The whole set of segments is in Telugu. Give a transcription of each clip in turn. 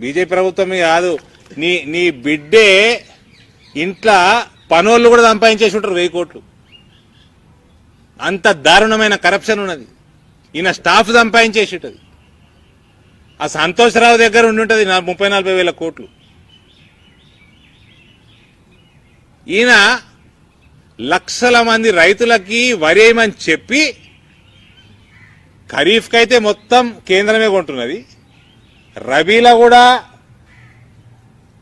బీజేపీ ప్రభుత్వం కాదు. నీ నీ బిడ్డే ఇంట్లో పనోళ్ళు కూడా సంపాదించేసి ఉంటారు వెయ్యి కోట్లు. అంత దారుణమైన కరప్షన్ ఉన్నది. ఈయన స్టాఫ్ సంపాదించేసి ఉంటుంది. ఆ సంతోషరావు దగ్గర ఉండి ఉంటుంది నా ముప్పై నలభై వేల కోట్లు. ఈయన లక్షల మంది రైతులకి వరేయమని చెప్పి ఖరీఫ్కి అయితే మొత్తం కేంద్రమే కొంటున్నది. రబీలో కూడా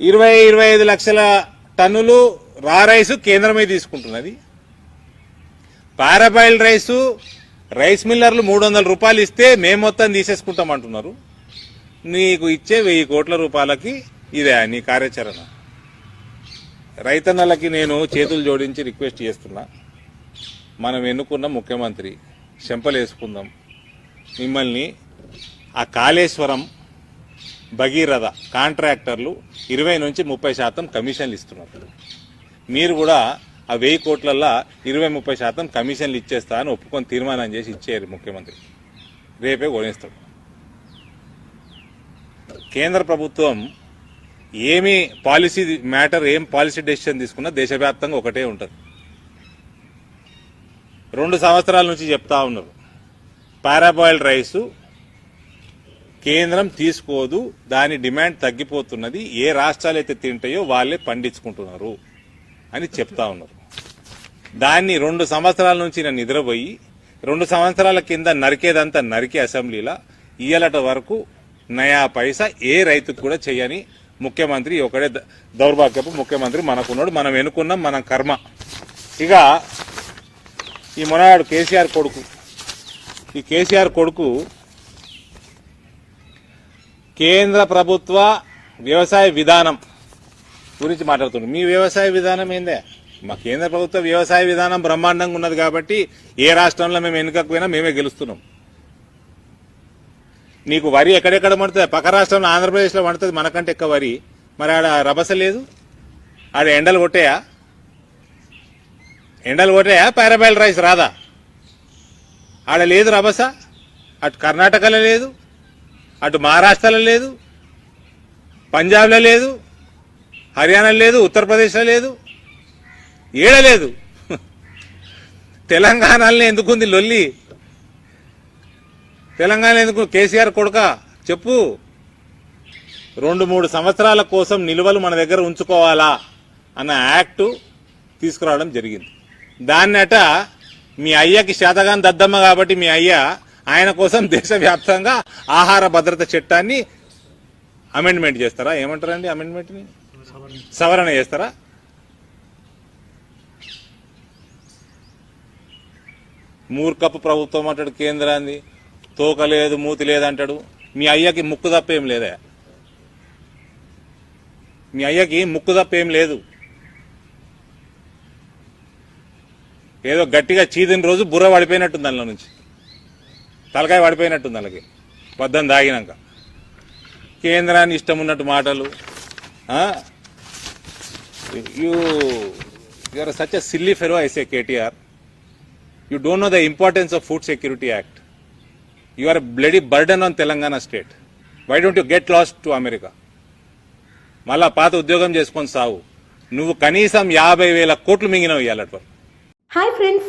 ఇరవై ఇరవై ఐదు లక్షల టన్నులు రా రైసు కేంద్రమే తీసుకుంటున్నది. పారాబాయిల్ రైసు రైస్ మిల్లర్లు మూడు వందల రూపాయలు ఇస్తే మేము మొత్తం తీసేసుకుంటాం అంటున్నారు. నీకు ఇచ్చే వెయ్యి కోట్ల రూపాయలకి ఇదే నీ కార్యాచరణ. రైతన్నలకి నేను చేతులు జోడించి రిక్వెస్ట్ చేస్తున్నా. మనం ఎన్నుకున్న ముఖ్యమంత్రి శంపలేసుకుందాం మిమ్మల్ని ఆ కాళేశ్వరం భగీరథ కాంట్రాక్టర్లు ఇరవై నుంచి ముప్పై శాతం కమిషన్లు ఇస్తున్నారు. మీరు కూడా ఆ వెయ్యి కోట్లల్లో ఇరవై ముప్పై శాతం కమిషన్లు ఇచ్చేస్తా అని ఒప్పుకొని తీర్మానం చేసి ఇచ్చేయారు ముఖ్యమంత్రి. రేపే కొనేస్తాడు కేంద్ర ప్రభుత్వం ఏమి పాలసీ మ్యాటర్ ఏం పాలసీ డెసిషన్ తీసుకున్నా దేశవ్యాప్తంగా ఒకటే ఉంటుంది. రెండు సంవత్సరాల నుంచి చెప్తా ఉన్నారు. పారాబాయిల్డ్ రైసు కేంద్రం తీసుకోదు దాని డిమాండ్ తగ్గిపోతున్నది ఏ రాష్ట్రాలు అయితే తింటాయో వాళ్ళే పండించుకుంటున్నారు అని చెప్తా ఉన్నారు. దాన్ని రెండు సంవత్సరాల నుంచి నేను నిద్రపోయి రెండు సంవత్సరాల కింద నరికేదంతా నరికి అసెంబ్లీలో ఇయ్యలట వరకు నయా పైసా ఏ రైతుకు కూడా చేయని ముఖ్యమంత్రి ఒకడే ద- దౌర్భాగ్యపు ముఖ్యమంత్రి మనకున్నాడు మనం ఎన్నుకున్నాం మన కర్మ. ఇక ఈ మొనగాడు కేసీఆర్ కొడుకు ఈ కేసీఆర్ కొడుకు కేంద్ర ప్రభుత్వ వ్యవసాయ విధానం గురించి మాట్లాడుతున్నాం మీ వ్యవసాయ విధానం ఏందే? మా కేంద్ర ప్రభుత్వ వ్యవసాయ విధానం బ్రహ్మాండంగా ఉన్నది కాబట్టి ఏ రాష్ట్రంలో మేము ఎన్నికకపోయినా మేమే గెలుస్తున్నాం. నీకు వరి ఎక్కడెక్కడ పండుతుంది? పక్క రాష్ట్రంలో ఆంధ్రప్రదేశ్లో పండుతుంది మనకంటే ఎక్కువ వరి. మరి ఆడ రభస లేదు? ఆడ ఎండలు కొట్టాయా? ఎండలు కొట్టాయా? పారాబైల్ రైస్ రాదా? ఆడ లేదు రభస? అటు కర్ణాటకలో లేదు? అటు మహారాష్ట్రలో లేదు పంజాబ్లో లేదు హర్యానాలో లేదు ఉత్తరప్రదేశ్లో లేదు ఏడ లేదు. తెలంగాణలో ఎందుకుంది లొల్లి? తెలంగాణ ఎందుకు? కేసీఆర్ కొడుక చెప్పు. రెండు మూడు సంవత్సరాల కోసం నిలువలు మన దగ్గర ఉంచుకోవాలా అన్న యాక్టు తీసుకురావడం జరిగింది. దాన్నట మీ అయ్యకి శాతగాని దద్దమ్మ కాబట్టి మీ అయ్య ఆయన కోసం దేశవ్యాప్తంగా ఆహార భద్రత చట్టాన్ని అమెండ్మెంట్ చేస్తారా? ఏమంటారండి అమెండ్మెంట్ని? సవరణ చేస్తారా? మూర్ఖపు ప్రభుత్వం అంటాడు కేంద్రాన్ని. తోక లేదు మూతి లేదంటాడు మీ అయ్యకి ముక్కు తప్పేం లేదా? మీ అయ్యకి ముక్కు తప్పేం లేదు. ఏదో గట్టిగా చీదిన రోజు బుర్ర పడిపోయినట్టుంది దానిలో నుంచి. తలకాయ పడిపోయినట్టుంది వాళ్ళకి పొద్దున్న దాగినాక. కేంద్రాన్ని ఇష్టం ఉన్నట్టు మాటలు you you such a silly fellow I say KTR you don't know the importance of food security act you are bloody burden on Telangana state why don't you get lost to America మళ్ళా పాత ఉద్యోగం చేసుకొని సావు. నువ్వు కనీసం యాభై వేల కోట్లు మింగినవి ఇవ్వాలి హాయ్ ఫ్రెండ్స్